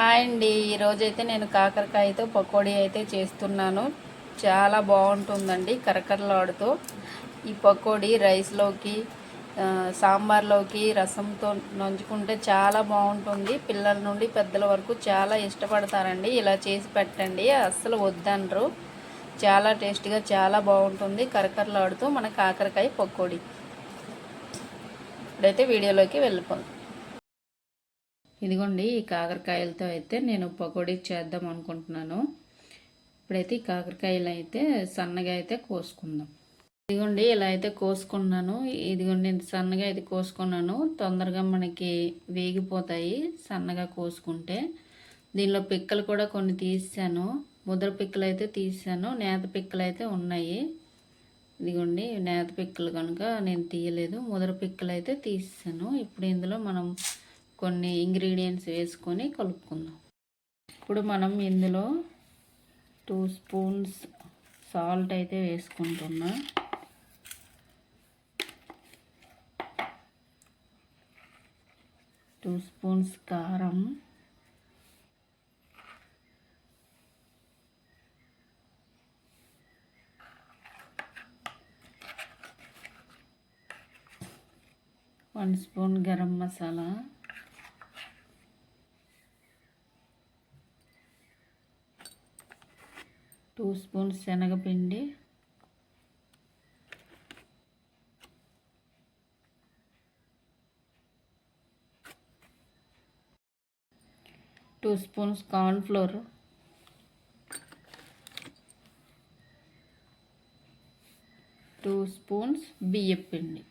Hi అండి. ఈరోజైతే నేను కాకరకాయతో పకోడీ అయితే చేస్తున్నాను. చాలా బాగుంటుందండి కరకరలాడుతూ. ఈ పకోడీ రైస్లోకి సాంబార్లోకి రసంతో నంచుకుంటే చాలా బాగుంటుంది. పిల్లల నుండి పెద్దల వరకు చాలా ఇష్టపడతారండి. ఇలా చేసి పెట్టండి అస్సలు వద్దనరు. చాలా టేస్ట్గా చాలా బాగుంటుంది కరకరలాడుతూ మన కాకరకాయ పకోడీ. ఇప్పుడైతే వీడియోలోకి వెళ్ళిపోతుంది ఇదిగోండి ఈ కాకరకాయలతో అయితే నేను పకోడీ చేద్దాం అనుకుంటున్నాను. ఇప్పుడైతే ఈ కాకరకాయలు అయితే సన్నగా అయితే కోసుకుందాం. ఇదిగోండి ఇలా అయితే కోసుకున్నాను. ఇదిగోండి నేను సన్నగా అయితే కోసుకున్నాను. తొందరగా మనకి వేగిపోతాయి సన్నగా కోసుకుంటే. దీనిలో పిక్కలు కూడా కొన్ని తీసాను. ముద్ర పిక్కలు అయితే తీసాను. నేత పిక్కలు అయితే ఉన్నాయి. ఇదిగోండి నేత పిక్కలు కనుక నేను తీయలేదు. ముద్ర పిక్కలు అయితే తీసాను. ఇప్పుడు ఇందులో మనం కొన్ని ఇంగ్రీడియంట్స్ వేసుకొని కలుపుకుందాం. ఇప్పుడు మనం ఇందులో టూ స్పూన్స్ సాల్ట్ అయితే వేసుకుంటున్నా. టూ స్పూన్స్ కారం. One spoon garam masala two spoons శనగపిండి. Two spoons cornflour. Two spoons బియ్యం పిండి.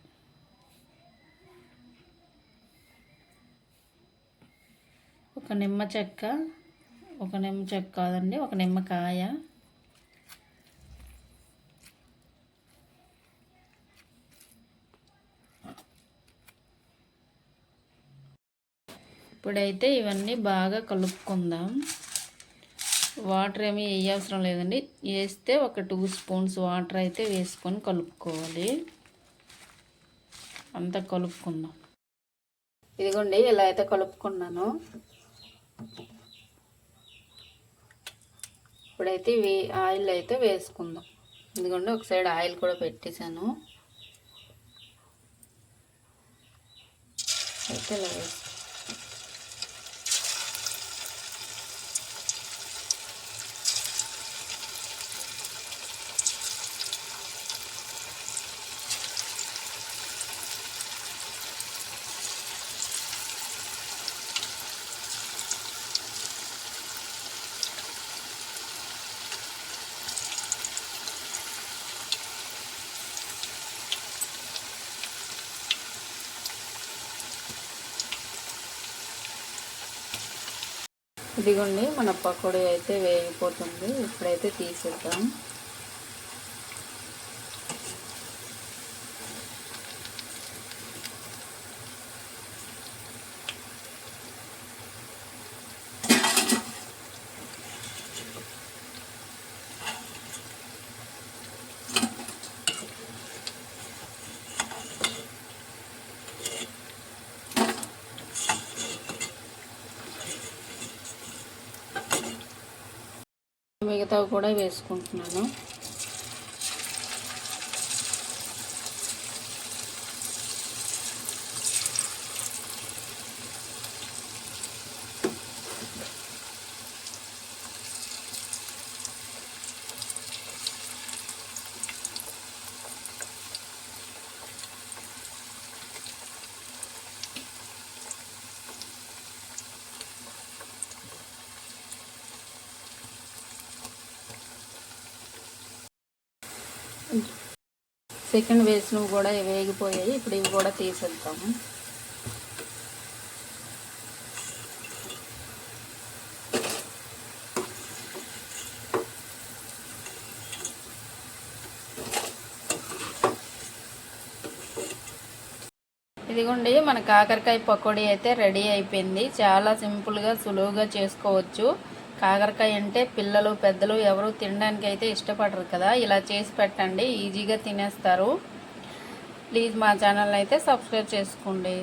ఒక నిమ్మ చెక్క ఒక నిమ్మ చెక్క కాదండి ఒక నిమ్మకాయ ఇప్పుడైతే ఇవన్నీ బాగా కలుపుకుందాం. వాటర్ ఏమీ వేయవసరం లేదండి. వేస్తే ఒక టూ స్పూన్స్ వాటర్ అయితే వేసుకొని కలుపుకోవాలి. అంతా కలుపుకుందాం. ఇదిగోండి ఇలా అయితే కలుపుకున్నాను. ఇప్పుడైతే వే ఆయిల్ అయితే వేసుకుందాం. ఇదిగోండి ఒక సైడ్ ఆయిల్ కూడా పెట్టేశాను. అయితే ఇలా వేసుకుందాం. ఇదిగోండి మన పకోడీ అయితే వేగిపోతుంది. ఇప్పుడైతే తీసేద్దాం. మిగతావి కూడా వేసుకుంటున్నాను. సెకండ్ వేసినవి కూడా వేగిపోయాయి. ఇప్పుడు ఇవి కూడా తీసేద్దాము. ఇదిగోండి మన కాకరకాయ పకోడీ అయితే రెడీ అయిపోయింది. చాలా సింపుల్గా సులువుగా చేసుకోవచ్చు. కాకరకాయ అంటే పిల్లలు పెద్దలు ఎవరు తినడానికి అయితే ఇష్టపడరు కదా. ఇలా చేసి పెట్టండి. ఈజీగా తినేస్తారు. ప్లీజ్ మా ఛానల్ అయితే సబ్స్క్రైబ్ చేసుకోండి.